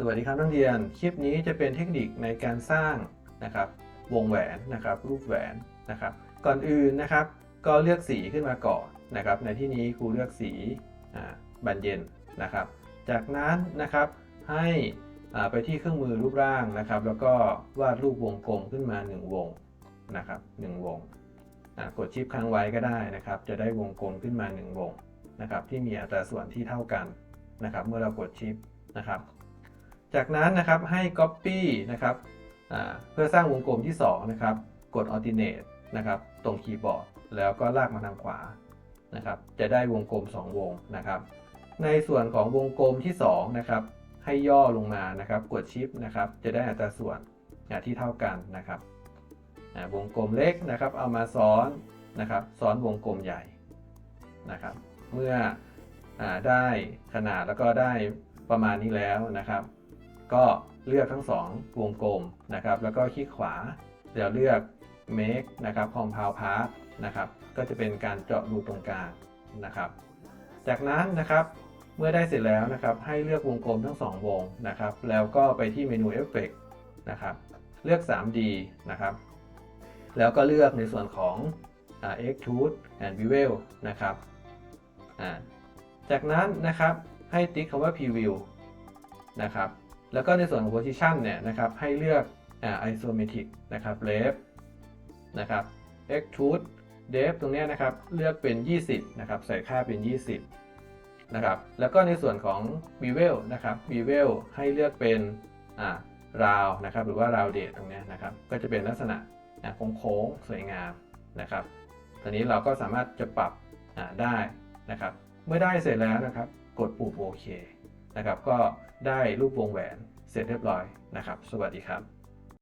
สวัสดีครับนักเรียน คลิปนี้จะเป็นเทคนิคในการสร้างนะครับวงแหวนนะครับรูปแหวนนะครับ ก่อนอื่นนะครับ ก็เลือกสีขึ้นมาก่อนนะครับ ในที่นี้ครูเลือกสีบานเย็นนะครับ จากนั้นนะครับให้ไปที่เครื่องมือรูปร่างนะครับ แล้วก็วาดรูปวงกลมขึ้นมา 1 วงนะครับหนึ่งวงกดชิปค้างไว้ก็ได้นะครับ จะได้วงกลมขึ้นมา 1 วงนะครับ ที่มีอัตราส่วนที่เท่ากันนะครับ เมื่อเรากดชิปนะครับ จากนั้นนะครับให้ Copy นะครับเพื่อสร้างวงกลมที่ 2 นะครับ กด Alternate นะครับ ตรงคีย์บอร์ด แล้วก็ลากมาทางขวานะครับ จะได้วงกลม 2 วงนะครับ ในส่วนของวงกลมที่ 2 นะครับ ให้ย่อลงมานะครับ กดชิปนะครับ จะได้อัตราส่วนที่เท่ากันนะครับวงกลมเล็กนะครับ เอามาซ้อนนะครับ ซ้อนวงกลมใหญ่นะครับ เมื่ออได้ขนาดแล้วก็ได้ประมาณนี้แล้วนะครับ ก็เลือกทั้งสองวงกลมนะครับ แล้วก็คลิกขวาเดี๋ยวเลือก make นะครับ compound part นะครับ ก็จะเป็นการเจาะรูตรงกลางนะครับ จากนั้นนะครับ เมื่อได้เสร็จแล้วนะครับ ให้เลือกวงกลมทั้งสองวงนะครับ แล้วก็ไปที่เมนู Effect นะครับ เลือก 3D นะครับ แล้วก็เลือกในส่วนของ Extrude and Bevel นะครับ จากนั้นนะครับให้ติ๊กคำว่า Preview นะครับ แล้วก็ในส่วนของ position เนี่ยนะครับให้เลือกอ isometric นะครับ left นะครับ extrude depth ตรงเนี้ยนะครับเลือกเป็น 20 นะครับ ใส่ค่าเป็น 20 นะครับ แล้วก็ในส่วนของ bevel นะครับ bevel ให้เลือกเป็นราวนะครับ หรือว่าราวเดตตรงเนี้ยนะครับ ก็จะเป็นลักษณะโค้งๆสวยงามนะครับตอนนี้เราก็สามารถจะปรับได้นะครับ เมื่อได้เสร็จแล้วนะครับ กดปุ่มโอเค นะครับ ก็ได้รูปวงแหวนเสร็จเรียบร้อยนะครับ สวัสดีครับ